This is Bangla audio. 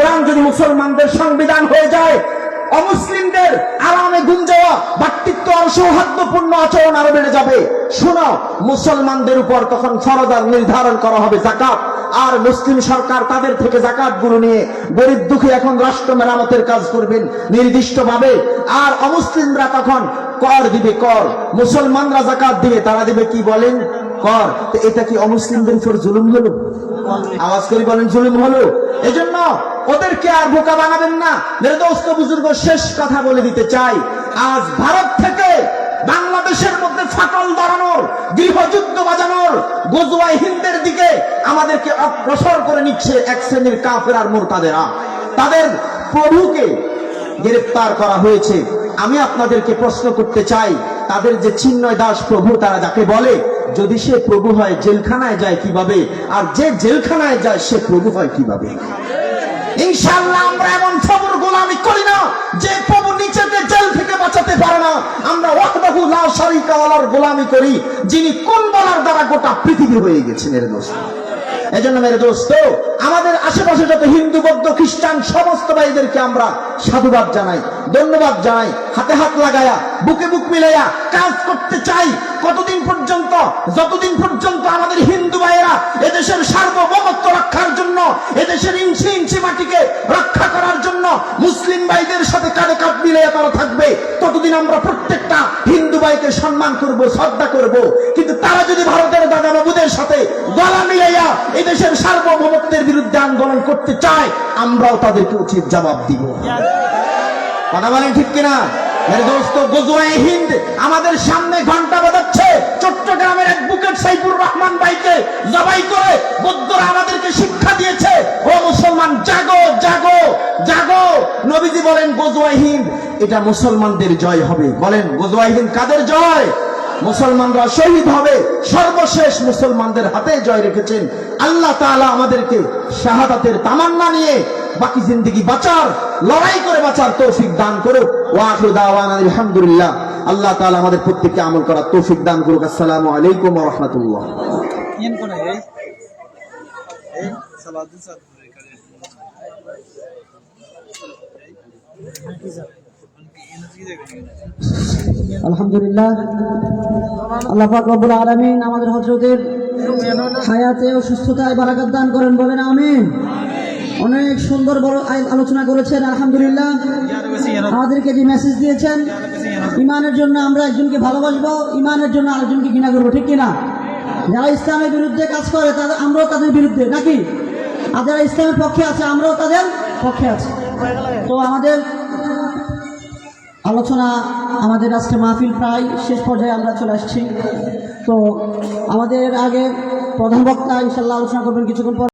কোরআন যদি মুসলমানদের সংবিধান হয়ে যায়, অমুসলিমদের আরামে গুম যাওয়া ভাতৃত্ব আর সৌহার্দ্যপূর্ণ আচরণ আরও বেড়ে যাবে। শোনো, মুসলমানদের উপর তখন ফরদার নির্ধারণ করা হবে জাকাত আর মুসলিম সরকার তাদের থেকে জাকাতগুলো নিয়ে গরিব দুঃখী এখন রাষ্ট্র মেরামতের কাজ করবেন নির্দিষ্ট ভাবে আর অমুসলিমরা তখন কর দিবে, কর। মুসলমানরা জাকাত দিবে, তারা দিবে কি বলেন? কর। এটা কি অমুসলিমদের উপর জুলুম হলো? আওয়াজ করে বলেন, জুলুম হলো? এজন্য ওদেরকে আর বোকা বানাবেন না। মেরে দোস্ত, বুজুর্গ, শেষ কথা বলে দিতে চাই। আজ ভারত থেকে বাংলাদেশের মধ্যে ফাটল ধরানোর, গৃহযুদ্ধ বাজানোর, গজওয়াই হিন্দের দিকে আমাদেরকে অগ্রসর করে নিচ্ছে এক শ্রেণির কাফের আর মোরতাদেরা। তাদের প্রভুকে গ্রেফতার করা হয়েছে। আমি আপনাদেরকে প্রশ্ন করতে চাই, তাদের যে চিন্ময় দাস প্রভু, তারা যাকে বলে যদি সে প্রভু হয়, জেলখানায় যায় কীভাবে? আর যে জেলখানায় যায়, সে প্রভু হয় কীভাবে? ইনশাল্লাহ আমরা এমন প্রভুর গোলামি করি না, যে প্রভু নিচেতে জেল থেকে বাঁচাতে পারে না। আমরা ওয়াহদাহু লা শারিকা ওয়ালার গোলামি করি, যিনি কোন বলার দ্বারা গোটা পৃথিবী হয়ে গেছেন, এর দোস্ত। এজন্য মেরে দোস্ত, আমাদের আশেপাশে যত হিন্দু, বৌদ্ধ, খ্রিস্টান, সমস্ত ভাইদেরকে আমরা সাধুবাদ জানাই, ধন্যবাদ জানাই, হাতে হাত লাগায়া, বুকে বুক মিলাইয়া কাজ করতে চাই। কতদিন পর্যন্ত, যতদিন পর্যন্ত আমাদের হিন্দু ভাইয়েরা এদেশের সার্বভৌমত্ব রক্ষার জন্য, এদেশের ইঞ্চি ইঞ্চি মাটিকে রক্ষা করার জন্য মুসলিম ভাইদের সাথে কাঁধ তারা থাকবে, ততদিন আমরা প্রত্যেকটা হিন্দু ভাইকে সম্মান করব, শ্রদ্ধা করব। কিন্তু তারা যদি ভারতের দাদা বাবুদের সাথে গলা মিলাইয়া এই দেশের সার্বভৌমত্বের বিরুদ্ধে আন্দোলন করতে চায়, আমরাও তাদেরকে উচিত জবাব দিব। কথা বলেন ঠিক কিনা? আমাদের সামনে ঘণ্টা বাজাচ্ছে। চট্টগ্রামের এক বুকেট সাইফুর রহমান ভাইকে জবাই করে বৌদ্ধরা আমাদেরকে শিক্ষা বলেন গজওয়াই হিন্দ এটা মুসলমানদের জয় হবে। বলেন গজওয়াই হিন্দ কাদের জয়? মুসলমানরা শহীদ হবে। সর্বশেষ মুসলমানদের হাতে জয় রেখেছেন। আল্লাহ তালা আমাদেরকে শাহাদাতের তামান্না নিয়ে বাকি জিন্দগি বাঁচার, লড়াই করে বাঁচার তৌফিক দান ওয়াখু আলহামদুলিল্লাহ। আল্লাহ তাআলা আমাদের প্রত্যেককে আমল করার তৌফিক দান করুক। আসসালামু আলাইকুম রাহমাতুল্লাহ। আলহামদুলিল্লাহ। আল্লাহ আলামিন আমাদের হযরতের হায়াতে বারাকাত দান করেন, বলেন অনেক সুন্দর বড় আলোচনা করেছেন, আলহামদুলিল্লাহ। আমাদেরকে যে মেসেজ দিয়েছেন, ইমানের জন্য আমরা একজনকে ভালোবাসবো, ইমানের জন্য আরেকজনকে ঘৃণা করব, ঠিক কিনা? যারা ইসলামের বিরুদ্ধে কাজ করে, তাদের, আমরাও তাদের বিরুদ্ধে, নাকি? আর যারা ইসলামের পক্ষে আছে, আমরাও তাদের পক্ষে আছি। তো আমাদের আলোচনা আমাদের আজকে মাহফিল প্রায় শেষ পর্যায়ে আমরা চলে আসছি। তো আমাদের আগে প্রধান বক্তা ইনশাল্লাহ আলোচনা করবেন কিছুক্ষণ পর।